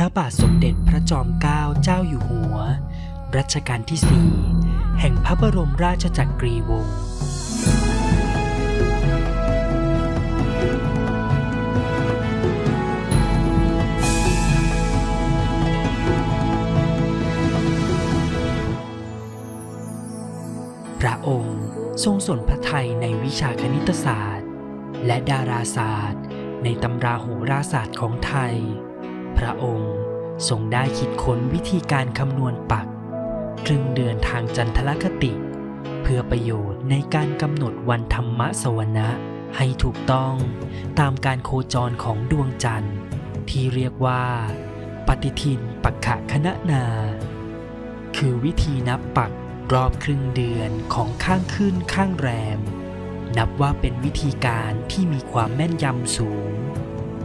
ระบาทสมเด็จพระจอมเกล้าเจ้าอยู่หัว รัชกาลที่สี่แห่งพระบรมราชจักรีวงศ์พระองค์ทรงสนพระไทยในวิชาคณิตศาสตร์ และดาราศาสตร์ ในตำราโหราศาสตร์ของไทย พระองค์ทรงได้คิดค้นวิธีการคำนวณปักครึ่งเดือนทางจันทรคติ เพื่อประโยชน์ในการกำหนดวันธรรมสวนะให้ถูกต้องตามการโคจรของดวงจันทร์ ที่เรียกว่า ปฏิทินปักขะคณะนา คือวิธีนับปักรอบครึ่งเดือนของข้างขึ้นข้างแรม นับว่าเป็นวิธีการที่มีความแม่นยำสูง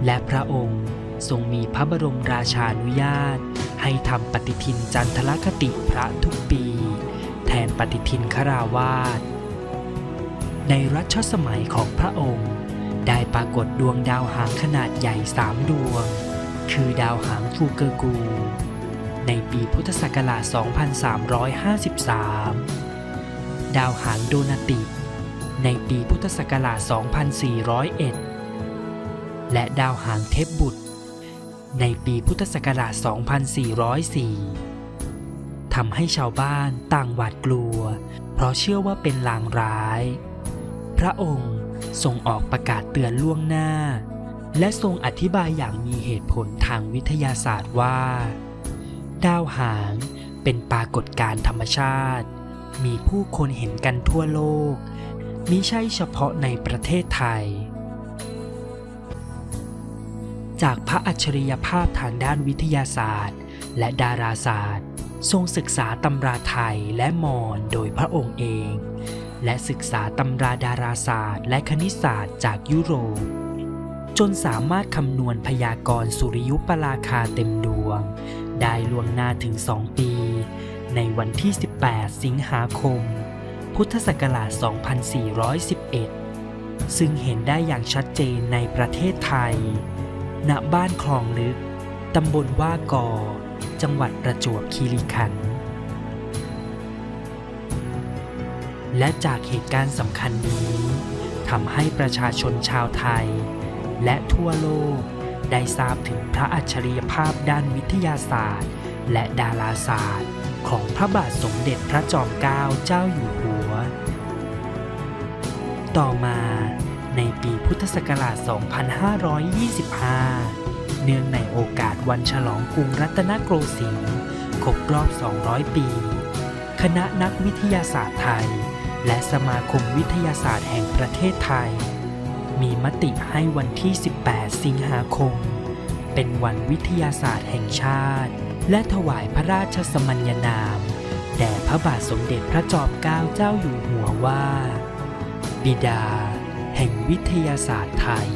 และพระองค์ ทรงมีพระบรมราชานุญาต ให้ทำปฏิทินจันทรคติพระทุกปี แทนปฏิทินคราวาสในรัชสมัยของพระองค์ ได้ปรากฏดวงดาวหางขนาดใหญ่สามดวง คือดาวหางฟูเกอร์กู ในปีพุทธศักราช 2353 ดาวหางโดนาติ ในปีพุทธศักราช 2401 และดาวหางเทพบุตร ในปีพุทธศักราช 2404 ทำให้ชาวบ้านต่างหวาดกลัว เพราะเชื่อว่าเป็นลางร้าย พระองค์ทรงออกประกาศเตือนล่วงหน้า และทรงอธิบายอย่างมีเหตุผลทางวิทยาศาสตร์ว่า ดาวหางเป็นปรากฏการณ์ธรรมชาติ มีผู้คนเห็นกันทั่วโลกมิใช่เฉพาะในประเทศไทย จากพระอัจฉริยภาพทางด้านวิทยาศาสตร์ และดาราศาสตร์ ทรงศึกษาตำราไทยและมอญโดยพระองค์เอง และศึกษาตำราดาราศาสตร์ และคณิตศาสตร์จากยุโรป จนสามารถคำนวณพยากรณ์สุริยุปราคาเต็มดวง ได้ล่วงหน้าถึง2ปี ในวันที่ 18 สิงหาคม พุทธศักราช 2411 ซึ่งเห็นได้อย่างชัดเจนในประเทศไทย ณบ้านคลองลึก ตำบลว่ากอ จังหวัดประจวบคีรีขันธ์ และจากเหตุการณ์สำคัญนี้ทำให้ประชาชนชาวไทย และทั่วโลกได้ทราบถึงพระอัจฉริยภาพด้านวิทยาศาสตร์ และดาราศาสตร์ ของพระบาทสมเด็จพระจอมเกล้าเจ้าอยู่หัว ต่อมา ในปีพุทธศักราช 2525 เนื่องในโอกาสวันฉลองกรุงรัตนโกสินทร์ครบรอบ 200 ปี คณะนักวิทยาศาสตร์ไทย และสมาคมวิทยาศาสตร์แห่งประเทศไทย มีมติให้วันที่ 18 สิงหาคม เป็นวันวิทยาศาสตร์แห่งชาติ และถวายพระราชสมัญญานาม แด่พระบาทสมเด็จพระจอมเกล้าเจ้าอยู่หัวว่า บิดา แห่งวิทยาศาสตร์ไทย